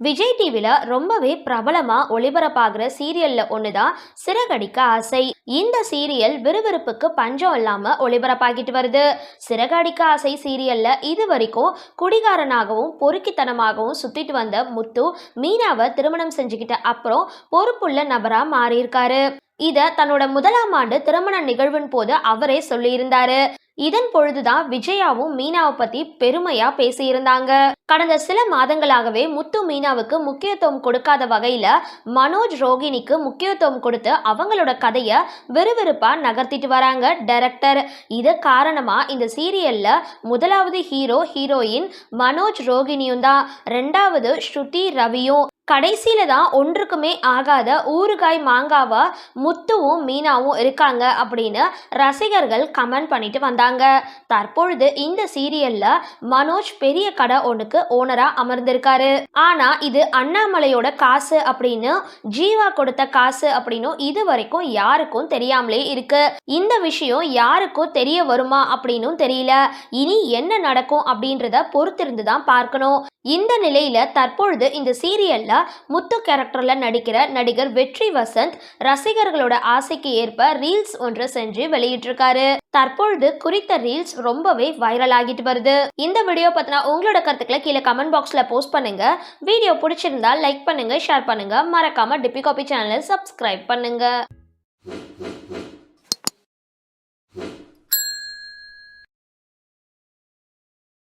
விஜய் டிவில ரொம்பவே பிரபலமா ஒளிபரப்பாகிற சீரியல்ல ஒண்ணுதான் சிறகடிக்க ஆசை. இந்த சீரியல் விறுவிறுப்புக்கு பஞ்சம் இல்லாம ஒளிபரப்பாகிட்டு வருது. சிறகடிக்க ஆசை சீரியல்ல இது வரைக்கும் குடிகாரனாகவும் பொறுக்கித்தனமாகவும் சுத்திட்டு வந்த முத்து மீனாவை திருமணம் செஞ்சுக்கிட்ட அப்புறம் பொறுப்புள்ள நபரா மாறியிருக்காரு. இதை தன்னோட முதலாம் ஆண்டு திருமண நிகழ்வின் போது அவரே சொல்லியிருந்தாரு. இதன் பொழுதுதான் விஜயாவும் மீனாவை பத்தி பெருமையா பேசியிருந்தாங்க. கடந்த சில மாதங்களாகவே முத்து மீனாவுக்கு முக்கியத்துவம் கொடுக்காத வகையில மனோஜ் ரோகிணிக்கு முக்கியத்துவம் கொடுத்து அவங்களோட கதையை விறுவிறுப்பா நகர்த்திட்டு வராங்க டைரக்டர் இது காரணமா இந்த சீரியல்ல முதலாவது ஹீரோ ஹீரோயின் மனோஜ் ரோகிணியும் தான் ரெண்டாவது ஸ்ருதி ரவியும். கடைசியில் தான் ஒன்றுக்குமே ஆகாத ஊறுகாய் மாங்காவா முத்துவும் மீனாவும் இருக்காங்க அப்படின்னு ரசிகர்கள் கமெண்ட் பண்ணிட்டு வந்தாங்க. தற்பொழுது இந்த சீரியல்ல மனோஜ் பெரிய கடை ஒன்றுக்கு ஓனரா அமர்ந்திருக்காரு. ஆனா இது அண்ணாமலையோட காசு அப்படின்னு ஜீவா கொடுத்த காசு அப்படின்னும் இது வரைக்கும் யாருக்கும் தெரியாமலே இருக்கு. இந்த விஷயம் யாருக்கும் தெரிய வருமா அப்படின்னும் தெரியல. இனி என்ன நடக்கும் அப்படின்றத பொறுத்திருந்து தான் பார்க்கணும். இந்த நிலையில தற்பொழுது இந்த சீரியல்ல முத்து கேரக்டர்ல நடிக்கிற நடிகர் வெற்றி வசந்த் ரசிகர்களோட ஆசைக்கு ஏற்ப ரீல்ஸ் ஒன்று செஞ்சு வெளியிட்டிருக்காரு. தற்பொழுது குறித்த ரீல்ஸ் ரொம்பவே வைரல் ஆகிட்டு வருது. இந்த வீடியோ பார்த்தினா உங்களோட கருத்துக்களை கீழே கமெண்ட் பாக்ஸ்ல போஸ்ட் பண்ணுங்க. வீடியோ பிடிச்சிருந்தா லைக் பண்ணுங்க ஷேர் பண்ணுங்க. மறக்காம டிபி காபி சேனலை சப்ஸ்கிரைப் பண்ணுங்க.